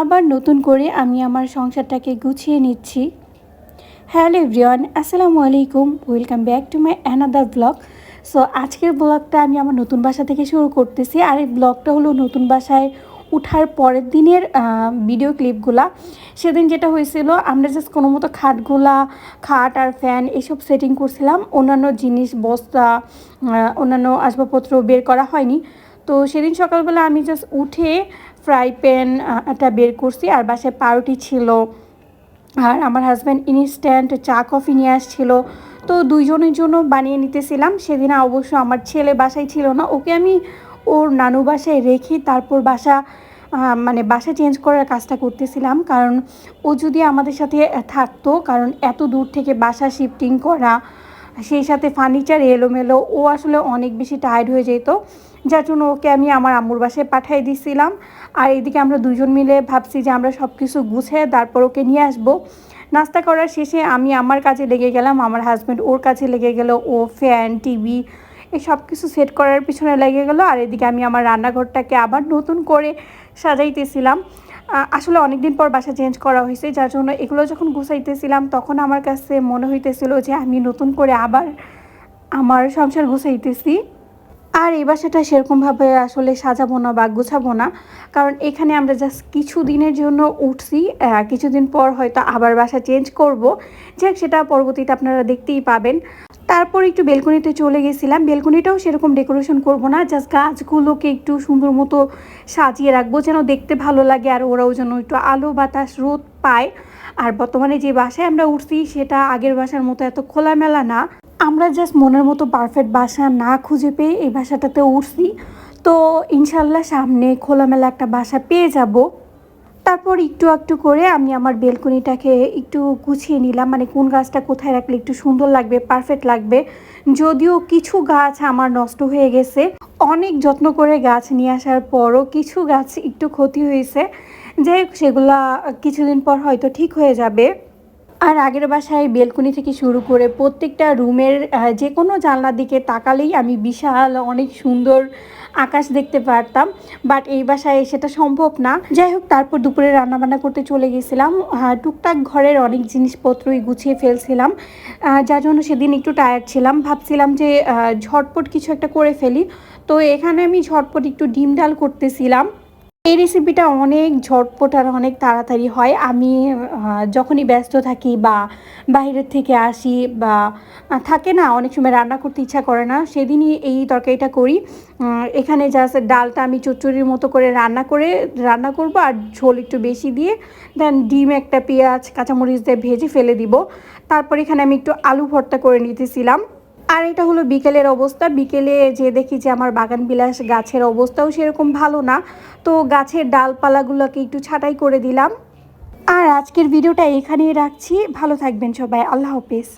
আবার নতুন করে আমি আমার সংসারটাকে গুছিয়ে নিচ্ছি। হ্যালো এভরিওয়ান, আসসালামু আলাইকুম। Welcome back to my another blog so আজকের ব্লগটা আমি আমার নতুন বাসা থেকে শুরু করতেছি। আর এই ব্লগটা হলো নতুন বাসায় উঠার পরের দিনের ভিডিও ক্লিপগুলা সেদিন যেটা হয়েছিল, আমরা জাস্ট কোনো মতো খাটগুলা, খাট আর ফ্যান এসব সেটিং করছিলাম। অন্যান্য জিনিস, বস্তা অন্যান্য আসবাবপত্র বের করা হয়নি। তো সেদিন সকালবেলা আমি জাস্ট উঠে ফ্রাই প্যান একটা বের করছি আর বাসায় পাউরুটি ছিল। আর আমার হাজব্যান্ড ইনস্ট্যান্ট চা কফি নিয়ে আসছিল। তো দুইজনের জন্য বানিয়ে নিতেছিলাম। সেদিন অবশ্য আমার ছেলে বাসায় ছিল না। ওকে আমি ওর নানু বাসায় রেখে তারপর বাসা মানে বাসা চেঞ্জ করার কাজটা করতেছিলাম। কারণ ও যদি আমাদের সাথে থাকতো, কারণ এত দূর থেকে বাসা শিফটিং করা সেই সাথে ফার্নিচার এলোমেলো, ও আসলে অনেক বেশি টায়ার্ড হয়ে যেত। যার জন্য ওকে আমি আমার আম্মুর বাসায় পাঠিয়ে দিয়েছিলাম আর এদিকে আমরা দুজন মিলে ভাবছি যে আমরা সব কিছু গুছিয়ে তারপর ওকে নিয়ে আসব। নাস্তা করার শেষে আমি আমার কাজে লেগে গেলাম, আমার হাজব্যান্ড ওর কাছে লেগে গেল, ও ফ্যান টিভি এই সব কিছু সেট করার পিছনে লেগে গেল। আর এদিকে আমি আমার রান্নাঘরটাকে আবার নতুন করে সাজাইতেছিলাম। আসলে অনেক দিন পর বাসা চেঞ্জ করা হয়েছে, যার জন্য এগুলো যখন গুছাইতেছিলাম, তখন আমার কাছে মনে হইতেছিল যে আমি নতুন করে আবার আমার সংসার গুছাইতেছি। আর এই বাসাটা সেরকমভাবে আসলে সাজাবো না বা গুছাবো না, কারণ এখানে আমরা জাস্ট কিছু দিনের জন্য উঠছি কিছুদিন পর হয়তো আবার বাসা চেঞ্জ করব। যাক, সেটা পরবর্তীতে আপনারা দেখতেই পাবেন। তারপর একটু বেলকনিতে চলে গেছিলাম। বেলকনিটাও সেরকম ডেকোরেশন করব না জাস্ট গাছগুলোকে একটু সুন্দর মতো সাজিয়ে রাখব যেন দেখতে ভালো লাগে আর ওরাও যেন একটু আলো বাতাস, রোদ পায়। আর বর্তমানে যে বাসায় আমরা উঠছি সেটা আগের বাসার মতো এত খোলামেলা না। আমরা জাস্ট মনের মতো পারফেক্ট বাসা না খুঁজে পেয়ে এই বাসাটাতে উঠছি। তো ইনশাল্লাহ সামনে খোলামেলা একটা বাসা পেয়ে যাব। তারপর একটু একটু করে আমি আমার বেলকনিটাকে একটু গুছিয়ে নিলাম। মানে কোন গাছটা কোথায় রাখলে একটু সুন্দর লাগবে পারফেক্ট লাগবে। যদিও কিছু গাছ আমার নষ্ট হয়ে গেছে। অনেক যত্ন করে গাছ নিয়ে আসার পরও কিছু গাছ একটু ক্ষতি হয়েছে। যাই হোক, সেগুলা কিছুদিন পর হয়তো ঠিক হয়ে যাবে। আর আগের বাসায় বেলকনি থেকে শুরু করে প্রত্যেকটা রুমের যে কোনো জানলার দিকে তাকালেই আমি বিশাল, অনেক সুন্দর আকাশ দেখতে পারতাম। বাট এই বাসায় সেটা সম্ভব না। যাই হোক, তারপর দুপুরে রান্নাবান্না করতে চলে গেছিলাম। টুকটাক ঘরের অনেক জিনিসপত্রই গুছিয়ে ফেলছিলাম। যার জন্য সেদিন একটু টায়ার্ড ছিলাম। ভাবছিলাম যে ঝটপট কিছু একটা করে ফেলি। তো এখানে আমি ঝটপট একটু ডিম ডাল করতেছিলাম। এই রেসিপিটা অনেক ঝটপট আর অনেক তাড়াতাড়ি হয়। আমি যখনই ব্যস্ত থাকি বা বাইরের থেকে আসি বা থাকে না, অনেক সময় রান্না করতে ইচ্ছা করে না, সেদিনই এই তরকারিটা করি। এখানে জাস্ট ডালটা আমি চচ্চড়ির মতো করে রান্না করে, রান্না করব আর ঝোল একটু বেশি দিয়ে দেন ডিম একটা পেঁয়াজ, কাঁচামরিচ দিয়ে ভেজে ফেলে দিব। তারপর এখানে আমি একটু আলু ভর্তা করে নিতেছিলাম। আর এটা হলো বিকেলের অবস্থা। বিকেলে যে দেখি যে আমার বাগান বিলাস গাছের অবস্থাও সেরকম ভালো না। তো গাছের ডালপালাগুলোকে একটু ছাটাই করে দিলাম। আর আজকের ভিডিওটা এখানেই রাখছি। ভালো থাকবেন সবাই। আল্লাহ হাফেজ।